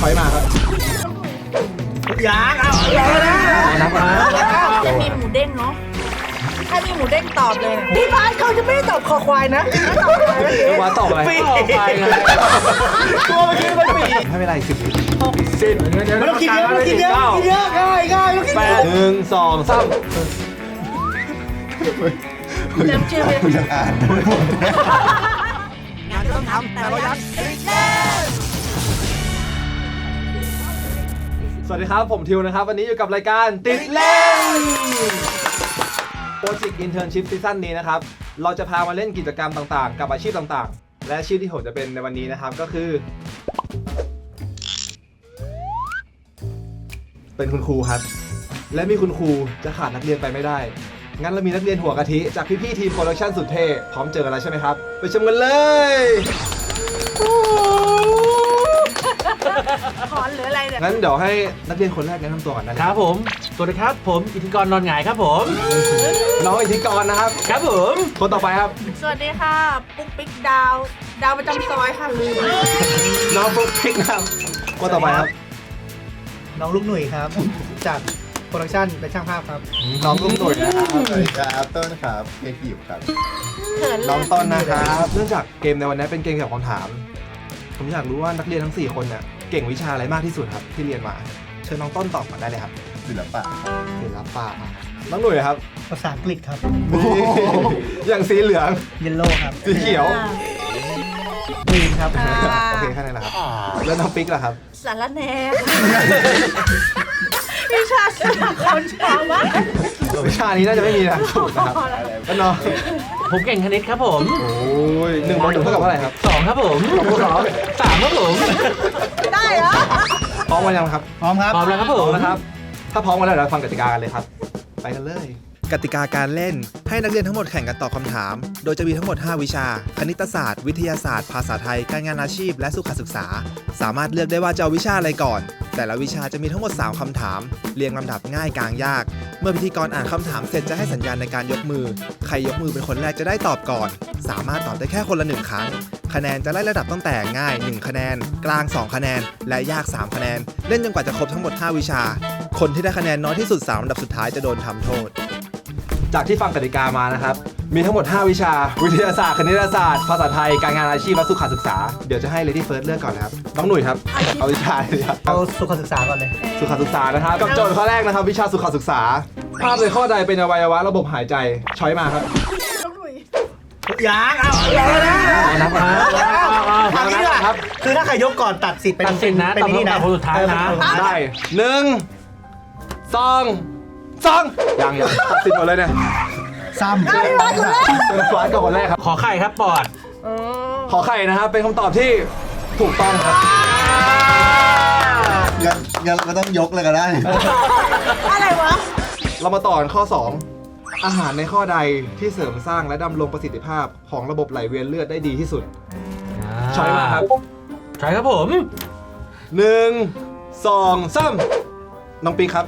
ถอยมาครับยางเอาเอาแล้วนับนะจะมีหมูเด้งเนาะ ถ้ามีหมูเด้งตอบเลย พี่พาร์ทเขาจะไม่ได้ตอบคอควายนะถ้าตอบควายเมื่อกี้ว่าตอบอะไรปีไปไงตัวเมื่อกี้มันปีไม่เป็นไรสิบสิบไม่ต้องคิดเยอะไม่ต้องคิดเยอะไม่ต้องคิดเยอะง่ายง่ายไม่ต้องคิดแปเยดอะหนึ่งสองสามจำชื่อไปงานต้องทำแต่เรายัง สวัสดีครับ ผมทิวนะครับ วันนี้อยู่กับรายการติดเล่นโปรเจกต์อินเทอร์นชิพซีซั่นนี้นะครับ เราจะพามาเล่นกิจกรรมต่างๆ กับอาชีพต่างๆ และอาชีพที่ผมจะเป็นในวันนี้นะครับก็คือ เป็นคุณครูครับ และมีคุณครูจะขาดนักเรียนไปไม่ได้ งั้นเรามีนักเรียนหัวกะทิจากพี่ๆทีมโปรดักชั่นสุดเท่พร้อมเจอกันแล้วใช่ไหมครับ ไปชมกันเลย ถอนหรืออะไรเนี่ยงั้นเดี๋ยวให้นักเรียนคนแรกแนะนำตัวก่อนนะคครับรับผม สวัสดีครับ ผมอิทธิกรนอนหงายครับผม น้องอิทธิกรนะครับ ครับผม คนต่อไปครับ สวัสดีค่ะ ปุ๊กปิ๊กดาว ดาวประจำซอยค่ะลืมน้องปุ๊กพิกนะครับ คนต่อไปครับ น้องลูกหนุ่ยครับ จากโปรดักชั่นเป็นช่างภาพครับ น้องลุงหนุ่ยนะครับสวัสดีครับต้นครับเคกิวครับ เขินเลน้องยต้นนะครับ เนื่องจากเกมในวันนี้เป็นเกมเกี่ยวกับคำถาม ผมอยากรู้ว่านักเรียนทั้ง 4 คนเนี่ย เก่งวิชาอะไรมากที่สุดครับที่เรียนมา เชิญน้องต้นตอบมาได้เลยครับศิลปะครับเรียนรับป้าอะน้องหนุ่ยครับภาษาอังกฤษครับอย่างสีเหลืองเยลโล่ครับสีเขียวอ่ากรีนครับอ่า โอเคแค่นั้นแหละครับแล้วน้องปิ๊กล่ะครับ สารแหน่วิชาสลับคำช้ามากวิชานี้น่าจะไม่มีนะสูตรนะครับแล้วน้องผมเก่งคณิตครับผมโอ้ยหนึ่งบวกหนึ่งเท่ากับเท่าไหร่ครับสองครับผมสองบวกสองสามครับผมได้เหรอ พร้อมกันยังครับ พร้อมครับ พร้อมแล้วครับพผร้อมมนะครับ ถ้าพร้อมกันแล้วเดี๋ยวเราฟังกติกากันเลยครับ ไปกันเลย กติกาการเล่นให้นักเรียนทั้งหมดแข่งกันตอบคำถาม โดยจะมีทั้งหมด 5 วิชา คณิตศาสตร์ วิทยาศาสตร์ ภาษาไทย การงานอาชีพ และสุขศึกษา สามารถเลือกได้ว่าจะเอาวิชาอะไรก่อน แต่ละวิชาจะมีทั้งหมด 3คำถาม เรียงลำดับง่ายกลางยาก เมื่อพิธีกรอ่านคำถามเสร็จจะให้สัญญาณในการยกมือ ใครยกมือเป็นคนแรกจะได้ตอบก่อน สามารถตอบได้แค่คนละหนึ่งครั้ง คะแนนจะไล่ระดับตั้งแต่ง่าย 1 คะแนน กลาง 2 คะแนน และยาก 3 คะแนน เล่นจนกว่าจะครบทั้งหมด 5 วิชา คนที่ได้คะแนนน้อยที่สุด3อันดับสุดท้ายจะโดนทำโทษ จากที่ฟังกติกามานะครับ มีทั้งหมด 5 วิชา วิทยาศาสตร์คณิตศาสตร์ ภาษาไทยการงานอาชีพและสุขศึกษาเดี๋ยวจะให้ Lady First เลือกก่อนนะครับน้องหนุ่ยครับเอาวิชาเลยครับเอาสุขศึกษาก่อนเลยสุขศึกษานะครับกับโจทย์ข้อแรกนะครับ วิชาสุขศึกษา ภาพในข้อใดเป็นอวัยวะระบบหายใจช้อยมาครับน้องหนุ่ ยยางเอาเอาแล้วนับนะทำนี้ดีกว่าครับคือถ้าใครยกก่อนตัดสิทธิ์เป็นตัดสินนะเป็นตอบนี่คำถามคนสุดท้ายนะ ได้หนึ่งสองสองยังยังตัดสินหมดเลยเนี่ยซ้ำเป็นฟาสกับคนแรกครับ ขอไข่ครับปอดอ๋อขอไข่นะครับ เป็นคำตอบที่ถูกต้องครับงั้นงั้นเราก็ต้องยกเลยก็ได้ อะไรวะ เรามาต่อกันข้อ 2 อาหารในข้อใดที่เสริมสร้างและดำรงประสิทธิภาพของระบบไหลเวียนเลือดได้ดีที่สุดช้อยมาครับใช่ครับผมหนึ่งสองสามน้องปิ๊กครับ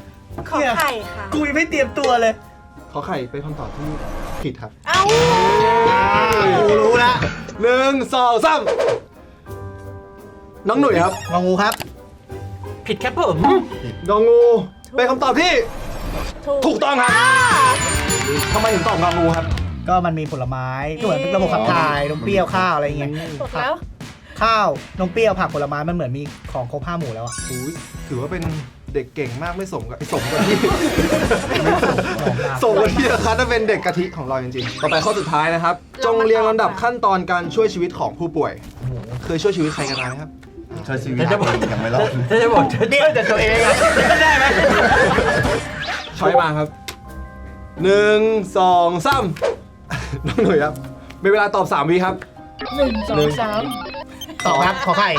ขอไข่ค่ะ กูยังไม่เตรียมตัวเลย ขอไข่เป็นคำตอบที่ผิดครับเอ้ากูรู้ละหนึ่งสองสามน้องหนุ่ยครับงองูครับ ผิดครับผมงองูเป็นคำตอบที่ ถูกถูกต้องครับ ทำไมถึงตอบงองูครับ ก็มันมีผลไม้ก็เหมือนเป็นระบบขับถ่ายนมเปรี้ยวข้าวอะไรอย่างเงี้ยถูกแล้ว ข้าวนมเปรี้ยวผักผลไม้มันเหมือนมีของครบห้าหมู่แล้วอะอุ้ยถือว่าเป็นเด็กเก่งมากไม่สมกับสมกับที่ สมกับที่นะครับถ้าเป็นเด็กกะทิของเราจริงๆ ต่อไปข้อสุดท้ายนะครับ จงเรียงลำดับขั้นตอนการช่วยชีวิตของผู้ป่วย เคยช่วยชีวิตใครกันมาไหมครับ ช่วยชีวิตแต่จะบอกตัวเองยังไม่รอดถ้าจะบอกจะช่วยแต่ตัวเองอะได้ไหมช้อยมาครับ หนึ่งสองสามน้องหนุ่ยครับมีเวลาตอบ3วิครับ หนึ่งสองสามตอบครับ ขอไข่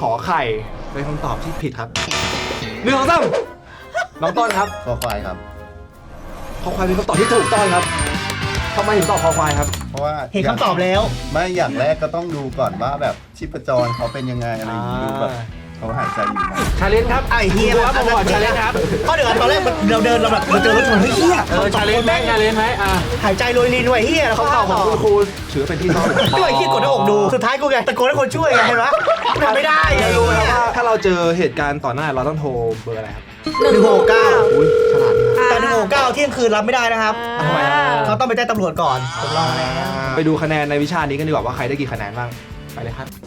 ขอไข่เป็นคำตอบที่ผิดครับหนึ่งสองสามน้องต้นครับคอควายครับคอควายเป็นคำตอบที่ถูกต้องครับทำไมถึงตอบคอควายครับ เพราะว่าเห็นคำตอบแล้ว ไม่อย่างแรกก็ต้องดูก่อนว่าแบบชีพจรเขาเป็นยังไงอะไรอย่างงี้ดูแบบ เขาหายใจอยู่ไหมชาเลนจ์ครับไอ้เฮียดูครับผมก่อนชาเลนจ์ครับข้อเดือนตอนแรกมันเราเดินเราแบบเราเจอรถชนเฮ้ยเฮียเออชาเลนจ์ไหมชาเลนจ์ไหมอะหายใจโรยรินไว้เฮียแล้วเขาคำตตออบบของคุณครูถือเป็นที่ชอบด้วยขี้กดหน้าอกดูสุดท้ายกูไงตะโกนให้คนช่วยไงเห็นไหมทำไม่ได้ไม่ไอ้รู้เหี้นะยว่าเราเจอเหตุการณ์ต่อหน้าเราต้องโทรเบอร์อะไรครับหนึ่งหกเก้าอุ้ยฉลาดดีครับแต่หนึ่งหกเก้าเที่ยงคืนรับไม่ได้นะครับทำไมอะเขาต้องไปแจ้งตำรวจก่อนผมรอแล้วไปดูคะแนนในวิชานี้กันดีกว่าว่าใครได้กี่คะแนนบ้างไปเลยครับเ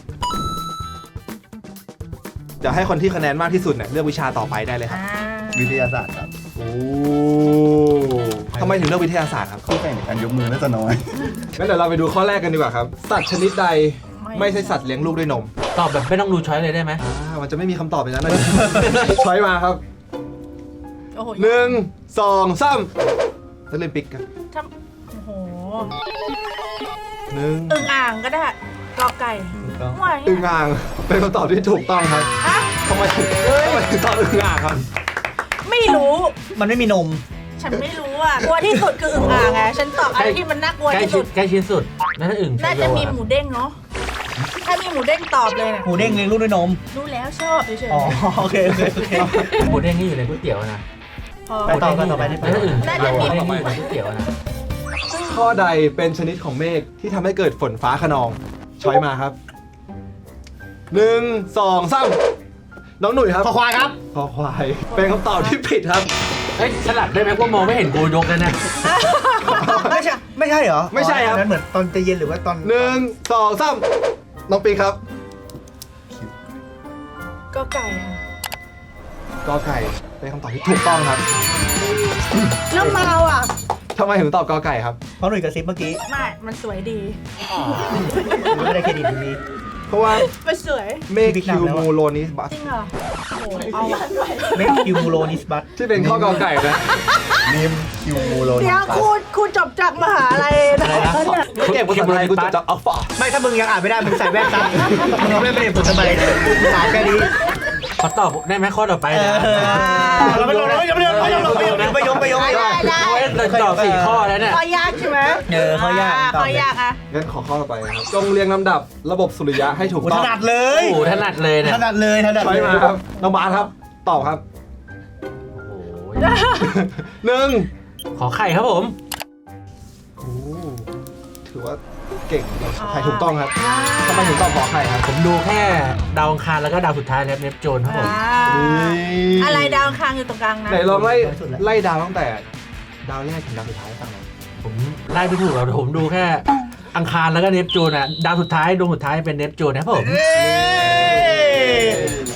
ดี๋ยวให้คนที่คะแนนมากที่สุดเนี่ยเลือกวิชาต่อไปได้เลยครับ อ่าวิทยาศาสตร์ครับโอ้ทำไมถึงเลือกวิทยาศาสตร์ครับ คู่แข่งในการยกมือน่าจะน้อย งั้นเดี๋ยวเราไปดูข้อแรกกันดีกว่าครับ สัตว์ชนิดใดไม่ใช่สัตว์เลี้ยงลูกด้วยนมตอบแบบไม่ต้องดูช้อยเลยได้ไหมอ่ามันจะไม่มีคำตอบอย่างนั้นเลย ช้อยมาครับโอ้โหหนึ่งสองสามนักเรียนปิกกันทำโอ้โหหนึ่งอึ่งอ่างก็ได้กอไก่ไหวอึ่งอ่างเป็นคำตอบที่ถูกต้องครับฮะทำ ไมทำไมถึงตอบอึ่งอ่างครับไม่รู้ มันไม่มีนม ฉันไม่รู้อะ กลัวที่สุดคืออึ่งอ่างไงฉันตอบอะไรที่มันน่ากลัวใกล้ที่ชิสุด ดใกล้ชิดสุดนั่นอึ่งน่าชัยโยจะมีหมูเด้งเนาะ ถ้ามีหมูเด้งตอบเลยนะหมูเด้งเลี้ยงลูกด้วยนม รู้แล้วชอบเฉยอ๋อ โอเคโอเคโอเค หมูเด้งนี่อยู่ในก๋วยเตี๋ยวนะๆพอ ไปต่อกันต่อไปนั่นอึ่งชัยโยน่าจะมี หมูเด้งนี่อยู่ในก๋วยเตี๋ยวนะข้อใดเป็นชนิดของเมฆที่ทำให้เกิดฝนฟ้าขนองช้อยมาครับหนึ่งสองสาม น้องหนุ่ยครับขอควายครับคอควาย เป็นคำตอบที่ผิดครับเอ้ยสลับได้ไหมว่ามองไม่เห็นกูยกเลยนะไม่ใช่ ไม่ใช่เหรอไม่ใช่ครับนั้นเหมือนตอนจะเย็นหรือว่าตอนหนึ่งสองสามน้องปีครับก็ไก่ค่ะกอไก่เป็นคำตอบที่ถูกต้องครับแล้วเมาอะทำไมถึงตอบกอไก่ครับ เพราะหนุ่ยกระซิบเมื่อกี้ไม่มันสวยดี ไม่ได้เครดิตอยู่ดี เพราะว่ามันสวยเมฆคิวโมโลนิสบัสจริงเหรอโอ้โหเอาอะเมคคิวมูโรนิสบัตที่เป็นข้อกอไก่นะนิมคิวมูโรเดี๋ยวครูครูจบจากมหาอะไรนะอะไรนะเนี่ยไม่เก่งภาษาไทยกูจะจะอัลฟาไม่ถ้ามึงยังอ่านไม่ได้มึงใส่แว่นซะมึงเอาแว่นไปเรียนผลทำไมมึงอ่านแค่นี้ขอตอบได้ไหมข้อต่อไปเอนะอเราไม่ลงเราไม่ลงไม่ลงไม่ลงไม่ลงไม่ลงไม่ลงได้ได้โอ้ยแต่ตอบสี่ข้อแล้วเนี่ยข้อยาก ใช่ไหมเออข้อยากตอบข้อยากอะงั้นขอข้อต่อไปนะครับจงเรียงลำดับระบบสุริยะให้ถูกโอ้ต้ถองนัดเลโอ้ยโหถนัดเลยเนี่ยถนัดเลยถนัดช้อยเลยมาครับน้องบาสครับตอบครับโอ้โหหนึ่งขอไข่ครับผม โอ้ถือว่าเก่งใครถูกต้องครับทำไมถึงตอบขอไข่ครับผมดูแค่ดาวอังคารแล้วก็ดาวสุดท้ายแล้วเนปจูนครับผม อ่าอะไรดาวอังคางอยู่ตรงกลางนะไหนลองไล่ไล่ดาวตั้งแต่ ดาวแรกถึงดาวสุดท้ายให้ฟังหน่อย ผมไล่ไม่ถูกหรอกแต่ผมดูแค่ อังคารแล้วก็เนปจูนอะดาวสุดท้ายดวงสุดท้ายเป็นเนปจูนนะครับผมเอ้ย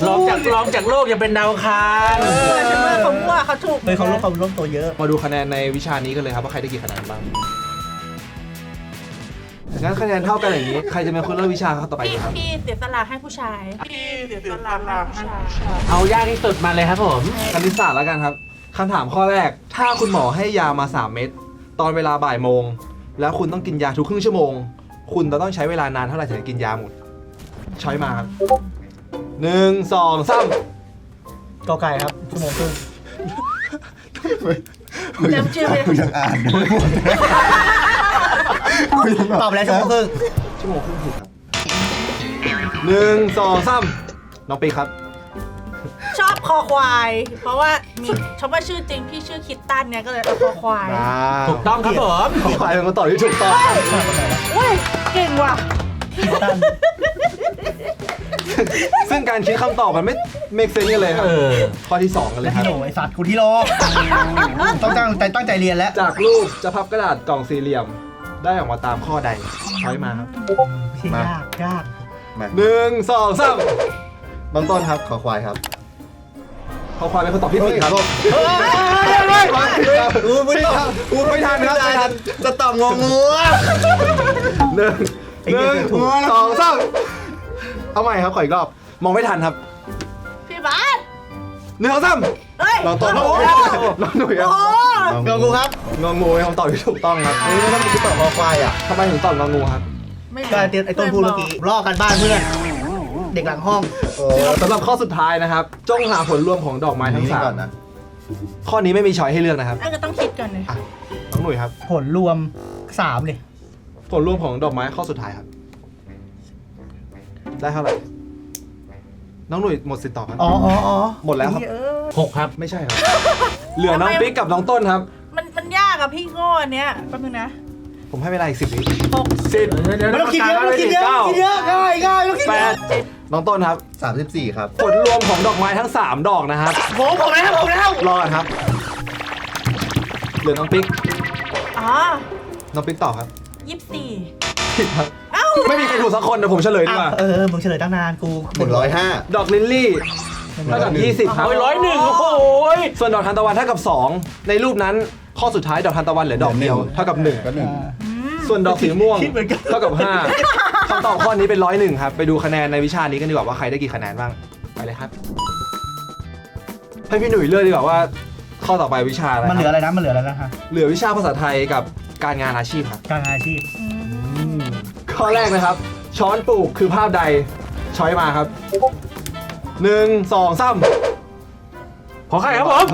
ลองจากลองจากโลกยังเป็นดาวอังคารเออฉันว่าเขาว่าเขาถูกเฮ้ยเขาร่วมความร่วมตัวเยอะ มาดูคะแนนในวิชานี้กันเลยครับว่าใครได้กี่คะแนนบ้างงั้นคะแนนเท่ากันอย่างนี้ ใครจะเป็นคนเลือกวิชาเข้าต่อไปพี่ดีครับ พี่เสียสละให้ผู้ชายพี่เสียสละให้ผู้ชายเอายากที่สุดมาเลยครับผมคณิตศาสตร์แล้วกันครับคำถามข้อแรก ถ้าคุณหมอให้ยามา 3 เม็ด ตอนเวลาบ่ายโมง แล้วคุณต้องกินยาทุกครึ่งชั่วโมง คุณจะต้องใช้เวลานานเท่าไหร่ถึงจะกินยาหมดช้อยมาครับหนึ่งสองสามกอไก่ครับชั่วโมงครึ่งจำชื่อไม่ได้ กูยังอ่านไม่หมดกูยังแบบตอบแล้วชั่วโมงครึ่งชั่วโมงครึ่งผิดครับหนึ่งสองสามน้องปีครับชอบ คอควาย เพราะว่ามีชอบว่าชื่อจริงพี่ชื่อคิตตันเนี่ยก็เลยเอาคอควายถูกต้องครับผมขอควายเป็นคำตอบที่ถูกต้องเว้ยเก่งว่ะตั้นซึ่งการคิดคำตอบมันไม่เมกเซนกันเลยครับเออ ข้อที่ 2 กันเลแล้ยวครัพี่บโหนไอสัตว์กูที่โลต้องตั้งใจตั้งใจเรียนแล้ว จากรูปจะพับกระดาษกล่องสี่เหลี่ยม ได้ออกมาตามข้อใดช้อยมาครับยากยากมาหนึ่งสองสามเบื้องต้นครับ ขอควายครับ ขอความเป็นคำตอบที่ผิดครับเฮ้ยอูไม่ทันอูไม่ทันครับไม่ทันจะตอบงงงัวหนึ่งหนึ่งสองสามเอาใหม่ครับขออีกรอบ มองไม่ทันครับ พี่บาสหนึ่งสองสามเฮ้ยลองตัวน้องโอ้น้องหนุ่ยคโหรับงองูครับงองูเป็นคำตอบที่ถูกต้องครับเฮ้ยถ้ามันคือตอบคอควายอะทำไมถึงตอบงองูครับ ไม่ก็เตรียมไอ้ต้นพูดเมื่อกี้ลอกกันบ้านเพื่อน เด็กหลังห้องเออสำหรับข้อสุดท้ายนะครับ จงหาผลรวมของดอกไม้ทั้งนี่สาก่มอนนะข้อนี้ไม่มีช้อยให้เลือกนะครับน่าจะต้องคิดก่อนเลยอะน้องหนุ่ยครับ ผลรวมสามเลยผลรวมของดอกไม้ข้อสุดท้ายครับ ได้เท่าไหร่ น้องหนุ่ยหมดสิทธิ์ตอบครับอ๋ออ๋ออ๋อหมดแล้วครับเออหกครับ ไม่ใช่ครับ เหลือน้องปิ๊กกับน้องต้นครับ มันมันยากอะพี่โง่อันเนี้ยแป๊บนึงนะ ผมให้เวลาอีกสิบวิหกสิบไม่ต้องคิดเยอะไม่ต้องคิดเยอะไม่ต้องคิดเยอะง่ายง่ายไม่ต้องคิดแปเยอะด น้องต้นครับ 34 ครับ ผลรวมของดอกไม้ทั้ง 3 ดอกนะครับ ผมผมแล้วผมแล้วรอกันครับ เหลือน้องปิ๊ก อ๋อน้องปิ๊กตอบครับยี่สิบสี่ผิดครับ เอ้าไม่มีใครถูกสักคนเดี๋ยวผมเฉลยดีกว่า เออ มึงเฉลยตั้งนานกู105 ดอกลิลลี่เท่ากับ20 ครับ โอ้ยร้อยหนึ่งโอ้โหยส่วนดอกทานตะวันเท่ากับ 2 ในรูปนั้นข้อสุดท้ายดอกทานตะวันเหลือดอกเดียวเท่ากับก็หนึ่ง1ส่วนดอกสีม่วงเท่ากับ 5 คำตอบข้อนี้เป็นร้อยหนึ่งครับ ไปดูคะแนนในวิชานี้กันดีกว่าว่าใครได้กี่คะแนนบ้าง ไปเลยครับ ให้พี่หนุ่ยเลือกดีกว่าว่า ข้อต่อไปวิชาอะไรมันเหลือครับอะไรนะ มันเหลืออะไรนะฮะเหลือวิชาภาษาไทยกับการงานอาชีพครับ การงานอาชีพ ข้อแรกนะครับ ช้อนปลูกคือภาพใด ช้อยมาครับหนึ่งสองสามขอไข่ครับผม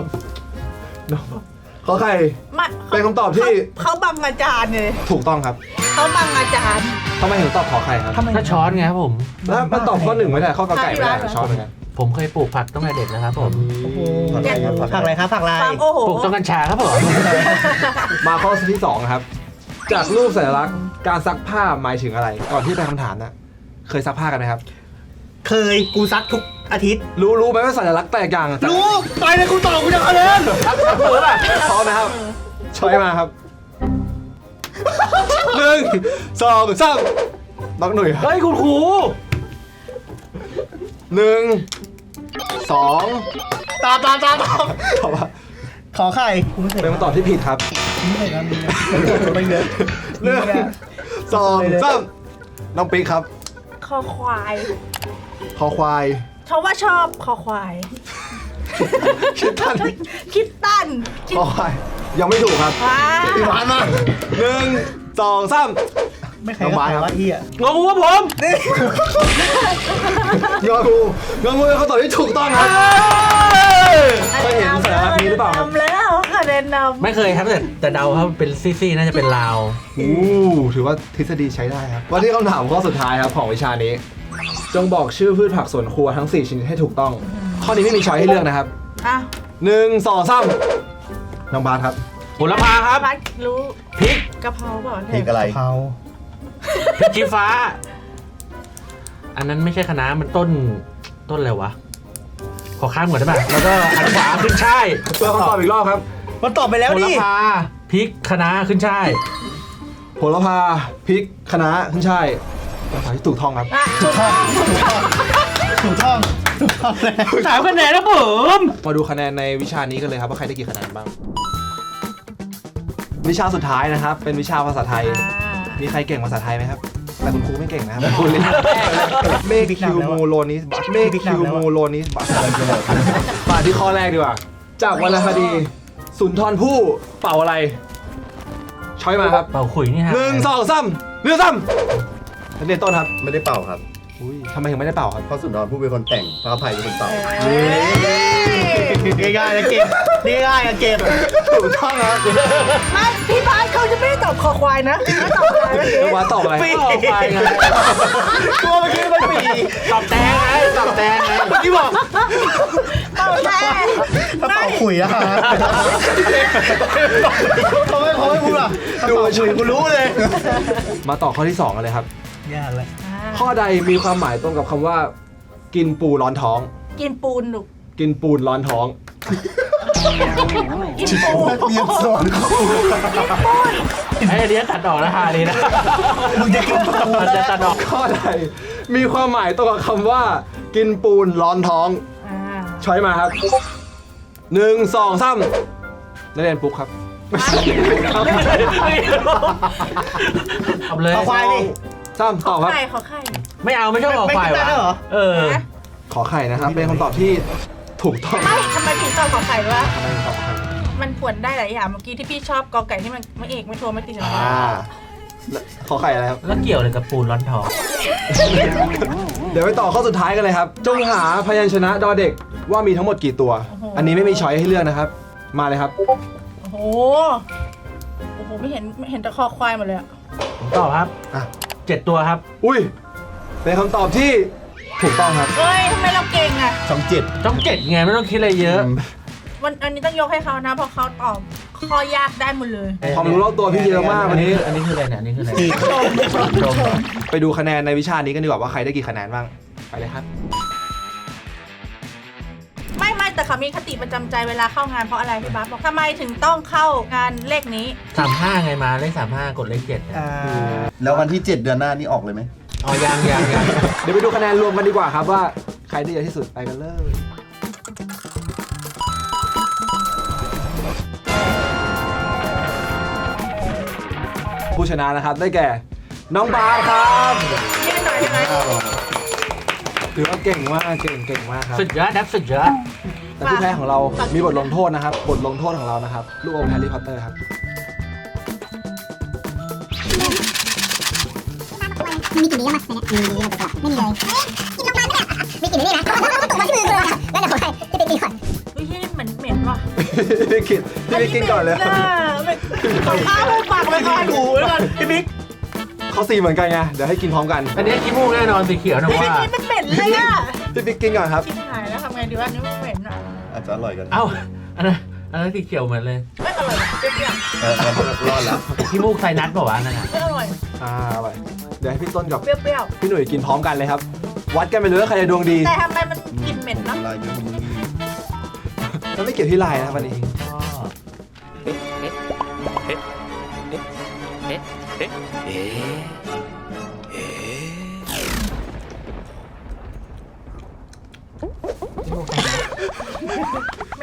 ขอไข่มาเป็นคำตอบที่ เขาเขาบังอาจารย์เลยถูกต้องครับเขาบังอาจารย์ทำไมถึงตอบขอไข่ครับทำไม ถ้าช้อนไงครับผม แล้วมันตอบข้อหนึ่งไม่ได้ข้อกอไก่ไม่ได้ช้อนเหมือนกันผมเคยปลูกผักตั้งแต่เด็กนะครับผม ผักอะไรครับผักผักอะอะไรไรครับผักอะไรความโอ้โห ปลูกต้นกัญชาครับผม มาข้อที่สองนะครับ จากรูปสัญลักษณ์การซักผ้าหมายถึงอะไร ก่อนที่ไปคำถามนะเคยซักผ้ากันไหมครับ เคยกูซักทุกอาทิตย์ รู้รู้ไหมว่าสัญลักษณ์แตกอย่างรู้ไปเลยกูตอบกูจะคะแนนเปิดป่ะพร้อมนะครับช้อยมาครับหนึ่งสองสามน้องหนุ่ยครับเฮ้ยคุณครูหนึ่งสองตามตามตามตามตอบว่าขอไข่กูไม่เคยเป็นคำตอบที่ผิดครับไม่เคยนะมีนะไม่เยอะหนึ่งสองสามน้องปิ๊กครับ คอควาย คอควายเขาว่าชอบคอควาย คิดทันคิดตันคิดคอควาย ยังไม่ถูกครับว้าพี่หวานมาหนึ่งสองสามไม่เคยก็ใครว่าเฮียงงว่าผมยองูยองูเป็นคำตอบที่ถูกต้องครับ เคยครับแต่แต่เดาครับเป็นซี่ๆน่าจะเป็นลาว อู้ถือว่าทฤษฎีใช้ได้ครับมาที่คำถามข้อสุดท้ายครับของวิชานี้ จงบอกชื่อพืชผักสวนครัวทั้ง 4 ชนิดให้ถูกต้อง ข้อนี้ไม่มีช้อยให้เลือกนะครับอะหนึ่งสองสามน้องบาสครับผลพาครับบัสรู้พริกกะเพราเปล่าพริกอะไรเขาพริกชี้ฟ้า อันนั้นไม่ใช่คะน้ามันต้นต้นอะไรวะ ขอข้ามก่อนได้ป่ะแล้วก็อันขวาขึ้นช่ายเพื่อคำตอบอีกรอบครับ มันตอบไปแล้วโหดิระพาพริกคะน้าขึ้นช่าย โหระพาพริกคะน้าขึ้นช่ายคำตอบที่ถูกต้องครับอะถูกต้องถูกต้องถูกต้องเลยสามคะแนนนะผมมาดูคะแนนในวิชานี้กันเลยครับว่าใครได้กี่คะแนนบ้าง วิชาสุดท้ายนะครับ เป็นวิชาภาษาไทยอ่ามีใครเก่งภาษาไทยไหมครับ แต่คุณครูไม่เก่งนะครับคุณเล่นเมฆคิวมูโลนิสบัสเมฆคิวมูโลนิสบัสมาที่ข้อแรกดีกว่า จากวรรณคดี สุนทรภู่เป่าอะไร ช้อยมาครับเป่าขุยนี่ฮะหนึ่งสองสามเรือซ้ำนักเรียนต้นครับไม่ได้เป่าครับอุ้ยทำไมถึงไม่ได้เป่าครับเพราะสุนทรผู้เป็นคนแต่งพระอภัยเป็นคนเป่าง่ายๆนะเก็บง่ายๆนะเก็บถูกต้องครับไม่พี่บาสเขาจะไม่ได้ตอบคอควายนะเขาตอบอะไรเมื่อกี้น้องบาสตอบอะไรออกไปไงตัวเมื่อกี้ มันปีตอบแตงไงตอบแตงไงเมื่อกี้บอกตอบแท้กระเป๋าขุยอะฮะเขาไม่เขาไม่พูดอะกระเป๋าขุยกูรู้เลย มาต่อข้อที่สองกันเลยครับ ยากเลยข้อใดมีความหมายตรงกับคำว่า กินปูร้อนท้อง กินปูนลูกกินปูนร้อนท้องกินปูนเรียนสอนเขาไอ้อันนี้ตัดออกนะฮะนี่นะมึงจะกินปูมันจะตัดออกข้อใด มีความหมายตรงกับคำว่า กินปูนร้อนท้องอ่าช้อยมาครับหนึ่งสองสามนักเรียนปุ๊กครับไม่ใช่ครับเอาเลย เอาควายดิ สามตอบครับ ไข่ขอไข่ ไม่เอาไม่ชอบออกควายไม่คิดได้วะเหรอเออนะขอไข่นะครับ เป็นคำตอบที่ถูกต้องไม่ทำไมถึงตอบขอไข่วะทำไมถึงตอบไข่มันผวนได้หลายอย่างเมื่อกี้ที่พี่ชอบกอไก่ที่มันไม่เอกไม่โทรไม่ติดอะไรอ่าแล้ว ขอไข่อะไรครับ แล้วเกี่ยวอะไรกับปูนร้อนทองเดี๋ยวไปต่อข้อสุดท้ายกันเลยครับ จงหาพยัญชนะดอเด็กว่ามีทั้งหมดกี่ตัว อันนี้ไม่มีช้อยให้เลือกนะครับ มาเลยครับ โอ้โห โอ้โห ไม่เห็นไม่เห็นแต่คอควายหมดเลยอะผมตอบครับอะ เจ็ดตัวครับอุ้ยเป็นคำตอบที่ถูกต้องครับ เฮ้ยทำไมเราเก่งอะช่องเจ็ด ต้องเจ็ดไงไม่ต้องคิดอะไรเยอะ วันอันนี้ต้องยกให้เขานะเพราะเขาตอบข้อยากได้หมดเลย ความรู้รอบตัวพี่เยอะมากวันนี้ อันนี้คืออะไรเนี่ยอันนี้คืออะไรจีบชมไปดูคะแนนในวิชานี้กันดีกว่าว่าใครได้กี่คะแนนบ้าง ไปเลยครับ ไม่ไม่แต่เขามีคติประจำใจเวลาเข้างานเพราะอะไรพี่บาสบอกทำไมถึงต้องเข้างานเลขนี้สามห้าไงมาเลขสามห้ากดเลขเจ็ดอ่าแล้ววันที่ 7 เดือนหน้านี่ออกเลยไหมอ๋อยังยังยังเดี๋ยวไปดูคะแนนรวมกันดีกว่าครับว่าใครได้เยอะที่สุดไปกันเลย ชนะนะครับ ได้แก่น้องบาสครับนี่หน่อยใช่ไหมถือว่าเก่งมากเก่งเก่งมากครับ สุดยอดครับสุดยอดแต่ผู้แพ้ของเรา มีบทลงโทษนะครับ บทลงโทษของเรานะครับ ลูกอมแฮร์รี่พอตเตอร์ครับ มีกลิ่นนี้มั้ยในนี้มีอะไรตัวไม่มีเลยกินลงมาเนี่ยมีกลิ่นนี้นะตกมาที่มือเลยแล้วเดี๋ยวผมให้พี่ติ๊กก่อน ม็นว่ะพี่กินพี่บิ๊กกินก่อนเลยอัเหม็นน่ะไม่ขอข้าวเลยฝากเลยก่อนหูเลยก่อนพี่บิ๊กเขาสีเหมือนกันไงเดี๋ยวให้กินพร้อมกัน อันนี้ขี้มูกแน่นอนสีเขียวนะพี่บิ๊กว่านี่มันเหม็นเลยอะพี่บิ๊กกินก่อนครับชิบหายแล้วทำไงดีวะอันนี่มันเหม็นอะอาจจะอร่อยกันเอ้าอันนั้นอันนั้นสีเขียวเหมือนเลยไม่อร่อยเปรี้ยวเออรอดแล้วขี้มูกไซนัสเปล่าวะนั่นน่ะๆไม่อร่อยอ่าอร่อยเดี๋ยวให้พี่ต้นกับเปรี้ยวพี่หนุ่ยกินพร้อมกันเลยครับ วัดกันไปเลยว่าใครจะดวงดีๆแต่ทำไมมันกลิ่นเหม็นเนาะลายเยอะ มันไม่เกี่ยวที่ลายนะครับวันนี้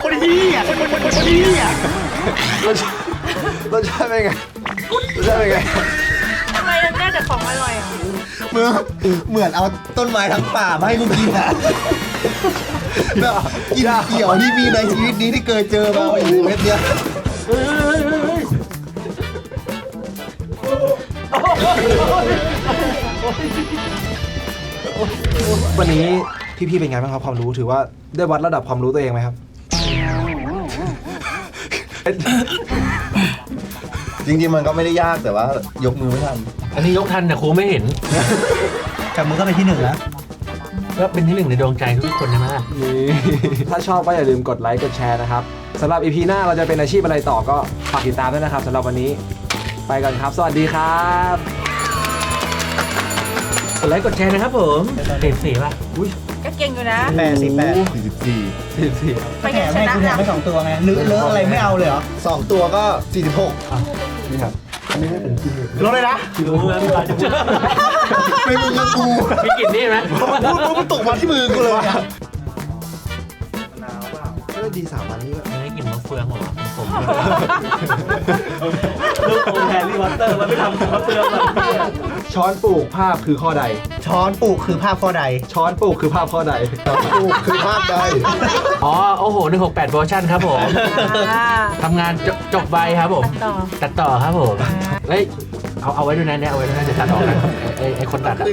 คนที่อะคนคนคนที่อะรสชาติรสชาติเป็นไงรสชาติเป็นไงทำไมมันได้แต่ของอร่อยอะ เหมือนเหมือนเอาต้นไม้ทั้งป่ามาให้กูกินอะ แบบกินเกี่ยวที่มีในชีวิตนี้ที่เคยเจอมาอยู่เม็ดเดียววันนี้พี่ๆเป็นไงบ้างครับความรู้ถือว่าได้วัดระดับความรู้ตัวเองไหมครับ จริงๆมันก็ไม่ได้ยากแต่ว่ายกมือไม่ทันอันนี้ยกทันแต่ครูไม่เห็น จับมือก็เป็นที่หนึ่งแล้ว ก็เป็นที่หนึ่งในดวงใจทุกคนนะมานี่ถ้าชอบก็อย่าลืมกดไลค์กดแชร์นะครับสำหรับ EP หน้าเราจะเป็นอาชีพอะไรต่อก็ฝากติดตามด้วยนะครับสำหรับวันนี้ ไปกันครับ สวัสดีครับกดไลค์กดแชร์นะครับผมเต็มสี่ป่ะก็เก่งอยู่นะแปดสิบแปด44 44ไปแถยังมชให้นะคุณแถมอะไปสองตัวไงหรือเลอะอะไรไม่เอาเลยเหรอ สองตัวก็46นี่ครับ ลดเลยนะรู้ไหมพี่บาสจะพูดไม่มึงกับกูมีกลิ่นนี่ไหมพูดปุ๊บมันตกมาที่มือกูเลยอะก็ดีสามวันนี้ก็ไม่ได้กลิ่นมะเฟืองหรอผมลูกโอแฮร์รี่วอตเตอร์มันไม่ทำมะเฟืองหรอกช้อนปลูกภาพคือข้อใด ช้อนปลูกคือภาพข้อใด ช้อนปลูกคือภาพข้อใดกูคือภาพใด อ๋อ โอ้โห168เวอร์ชันครับผมอ่าทำงาน จบจบใบครับผม ต่อ ตัดต่อครับผมเฮ้ยเอาเอาไว้ด้วยนะเนี่ยเอาไว้ด้วยนะจะตัดออกนะไอ้ไอ้คนตัดอะ